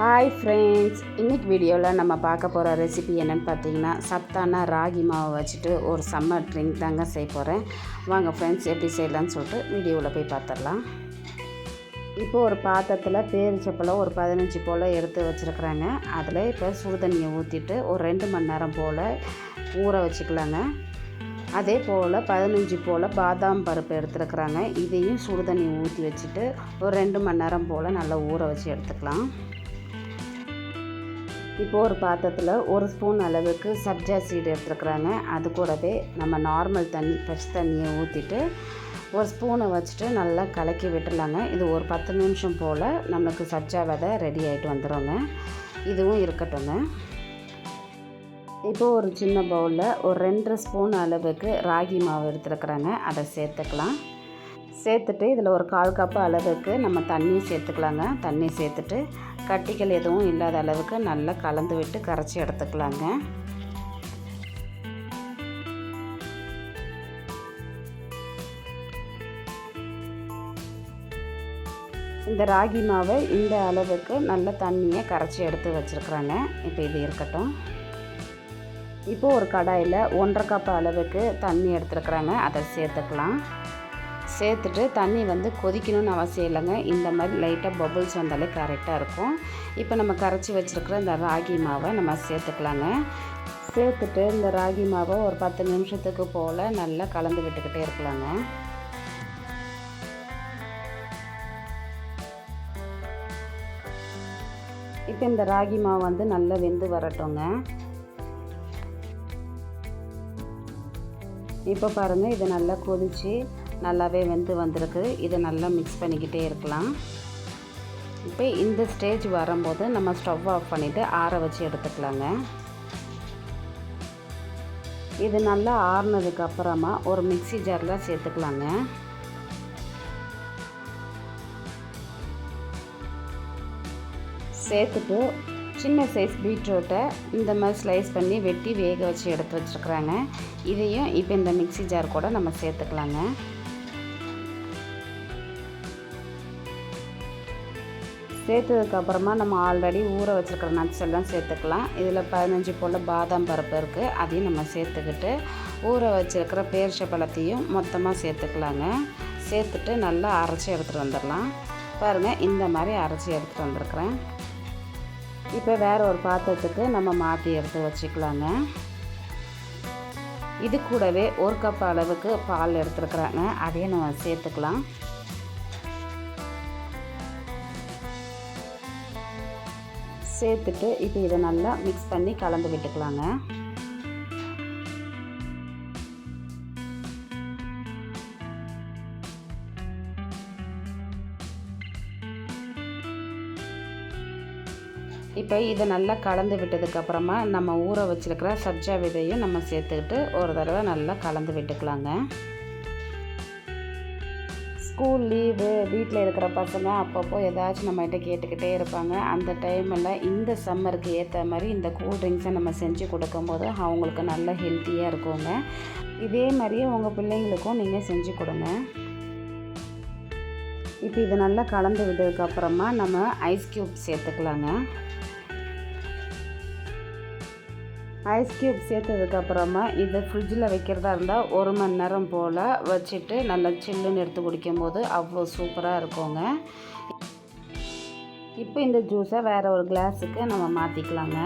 Hi friends இன்றைக்கி வீடியோவில் நம்ம பார்க்க போகிற ரெசிபி என்னென்னு பார்த்தீங்கன்னா சத்தான ராகி மாவை வச்சுட்டு ஒரு சம்மர் ட்ரிங்க் தாங்க செய்ய போகிறேன் வாங்க ஃப்ரெண்ட்ஸ் எப்படி செய்யலான்னு சொல்லிட்டு வீடியோவில் போய் பார்த்துடலாம். இப்போ ஒரு பாத்திரத்தில் பேரிச்சப்பழம் ஒரு பதினஞ்சு போல் எடுத்து வச்சுருக்குறாங்க. அதில் இப்போ சுடுதண்ணியை ஊற்றிட்டு ஒரு ரெண்டு மணி நேரம் போல் ஊற வச்சுக்கலாங்க. அதே போல் பதினஞ்சு போல் பாதாம் பருப்பு எடுத்துருக்குறாங்க. இதையும் சுடுதண்ணி ஊற்றி வச்சுட்டு ஒரு ரெண்டு மணி நேரம் போல் நல்லா ஊற வச்சு எடுத்துக்கலாம். இப்போது ஒரு பாத்திரத்தில் ஒரு ஸ்பூன் அளவுக்கு சப்ஜா சீடு எடுத்துருக்குறாங்க. அது கூடவே நம்ம நார்மல் தண்ணி ஃப்ரெஷ் தண்ணியை ஊற்றிட்டு ஒரு ஸ்பூனை வச்சுட்டு நல்லா கலக்கி விட்டுலாங்க இது ஒரு பத்து நிமிஷம் போல் நம்மளுக்கு சப்ஜா விதை ரெடி ஆகிட்டு வந்துடுங்க இதுவும் இருக்கட்டுங்க இப்போது ஒரு சின்ன பவுலில் ஒரு ரெண்டு ஸ்பூன் அளவுக்கு ராகி மாவு எடுத்துருக்குறாங்க. அதை சேர்த்துக்கலாம். சேர்த்துட்டு இதில் ஒரு கால் கப்பு அளவுக்கு நம்ம தண்ணி சேர்த்துக்கலாங்க. தண்ணி சேர்த்துட்டு கட்டிகள் எதுவும் இல்லாத அளவுக்கு நல்லா கலந்து விட்டு கரைச்சி எடுத்துக்கலாங்க. இந்த ராகி மாவை இந்த அளவுக்கு நல்ல தண்ணியை கரைச்சி எடுத்து வச்சுருக்குறாங்க. இப்போ இது இருக்கட்டும். இப்போது ஒரு கடாயில் ஒன்றரை கப் அளவுக்கு தண்ணி எடுத்துருக்குறாங்க. அதை சேர்த்துக்கலாம். சேர்த்துட்டு தண்ணி வந்து கொதிக்கணும்னு அவசியம் இல்லைங்க. இந்த மாதிரி லைட்டாக பபுள்ஸ் வந்தாலே கரெக்டாக இருக்கும். இப்போ நம்ம கரைச்சி வச்சுருக்கிற இந்த ராகி மாவை நம்ம சேர்த்துக்கலாங்க. சேர்த்துட்டு இந்த ராகி மாவை ஒரு பத்து நிமிஷத்துக்கு போல் நல்லா கலந்து விட்டுக்கிட்டே இருக்கலாங்க. இப்போ இந்த ராகி மாவு வந்து நல்லா வெந்து வரட்டுங்க. இப்போ பாருங்கள் இது நல்லா கொதித்து நல்லாவே வெந்து வந்திருக்கு. இதை நல்லா மிக்ஸ் பண்ணிக்கிட்டே இருக்கலாம். இப்போ இந்த ஸ்டேஜ் வரும்போது நம்ம ஸ்டவ் ஆஃப் பண்ணிவிட்டு ஆற வச்சு எடுத்துக்கலாங்க. இது நல்லா ஆறுனதுக்கு அப்புறமா ஒரு மிக்சி ஜாரில் சேர்த்துக்கலாங்க. சேர்த்துட்டு சின்ன சைஸ் பீட்ரூட்டை இந்த மாதிரி ஸ்லைஸ் பண்ணி வெட்டி வேக வச்சு எடுத்து வச்சுருக்குறாங்க. இதையும் இப்போ இந்த மிக்சி ஜார் கூட நம்ம சேர்த்துக்கலாங்க. சேர்த்ததுக்கப்புறமா நம்ம ஆல்ரெடி ஊற வச்சுருக்கிற நட்ஸ் எல்லாம் சேர்த்துக்கலாம். இதில் பதினஞ்சு போல் பாதாம் பருப்பு இருக்குது அதையும் நம்ம சேர்த்துக்கிட்டு ஊற வச்சுருக்கிற பேரிச்ச பழத்தையும் மொத்தமாக சேர்த்துக்கலாங்க. சேர்த்துட்டு நல்லா அரைச்சி எடுத்துகிட்டு வந்துடலாம். பாருங்கள் இந்த மாதிரி அரைச்சி எடுத்துகிட்டு வந்திருக்கிறேன். இப்போ வேறு ஒரு பாத்திரத்துக்கு நம்ம மாற்றி எடுத்து வச்சுக்கலாங்க. இது கூடவே ஒரு கப் அளவுக்கு பால் எடுத்துருக்குறாங்க. அதையும் நம்ம சேர்த்துக்கலாம். சேர்த்துட்டு இப்போ இதை நல்லா மிக்ஸ் பண்ணி கலந்து விட்டுக்கலாங்க. இப்போ இதை நல்லா கலந்து விட்டதுக்கப்புறமா நம்ம ஊற வச்சுருக்கிற சப்ஜா விதையும் நம்ம சேர்த்துக்கிட்டு ஒரு தடவை நல்லா கலந்து விட்டுக்கலாங்க. ஸ்கூல் லீவு வீட்டில் இருக்கிற பசங்க அப்பப்போ ஏதாச்சும் நம்மகிட்ட கேட்டுக்கிட்டே இருப்பாங்க. அந்த டைமில் இந்த சம்மருக்கு ஏற்ற மாதிரி இந்த கூல் ட்ரிங்க்ஸை நம்ம செஞ்சு கொடுக்கும்போது அவங்களுக்கு நல்ல ஹெல்த்தியாக இருக்குங்க. இதே மாதிரியே உங்கள் பிள்ளைங்களுக்கும் நீங்கள் செஞ்சு கொடுங்க. இப்போ இது நல்லா கலந்து விட்டதுக்கப்புறமா நம்ம ஐஸ் க்யூப் சேர்த்துக்கலாங்க. ஐஸ் க்யூப் சேர்த்ததுக்கப்புறமா இதை ஃப்ரிட்ஜில் வைக்கிறதா இருந்தால் ஒரு மணி நேரம் போல் வச்சுட்டு நல்லா சில்லுன்னு எடுத்து குடிக்கும்போது அவ்வளோ சூப்பராக இருக்குங்க. இப்போ இந்த ஜூஸை வேறு ஒரு கிளாஸுக்கு நம்ம மாற்றிக்கலாங்க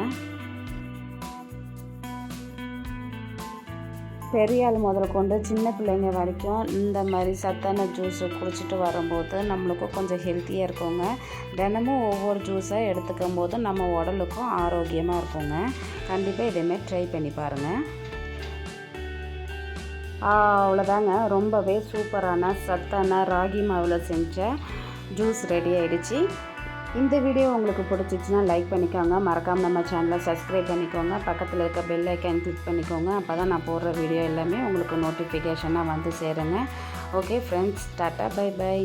பெரிய ஆள் முதல் கொண்டு சின்ன பிள்ளைங்க வரைக்கும் இந்த மாதிரி சத்தான ஜூஸை குடிச்சிட்டு வரும்போது நம்மளுக்கும் கொஞ்சம் ஹெல்த்தியாக இருக்குங்க. தினமும் ஒவ்வொரு ஜூஸை எடுத்துக்கும் போது நம்ம உடலுக்கும் ஆரோக்கியமாக இருக்குங்க. கண்டிப்பாக இதேமாரி ட்ரை பண்ணி பாருங்கள் அவ்வளோதாங்க ரொம்பவே சூப்பரான சத்தான ராகி மாவில் செஞ்ச ஜூஸ் ரெடி ஆகிடுச்சி இந்த வீடியோ உங்களுக்கு பிடிச்சிச்சின்னா லைக் பண்ணிக்கோங்க. மறக்காமல் நம்ம சேனலை சப்ஸ்கிரைப் பண்ணிக்கோங்க. பக்கத்தில் இருக்க பெல் ஐக்கான் கிளிக் பண்ணிக்கோங்க. அப்போ தான் நான் போடுற வீடியோ எல்லாமே உங்களுக்கு நோட்டிஃபிகேஷனாக வந்து சேருங்க. Okay friends tata bye bye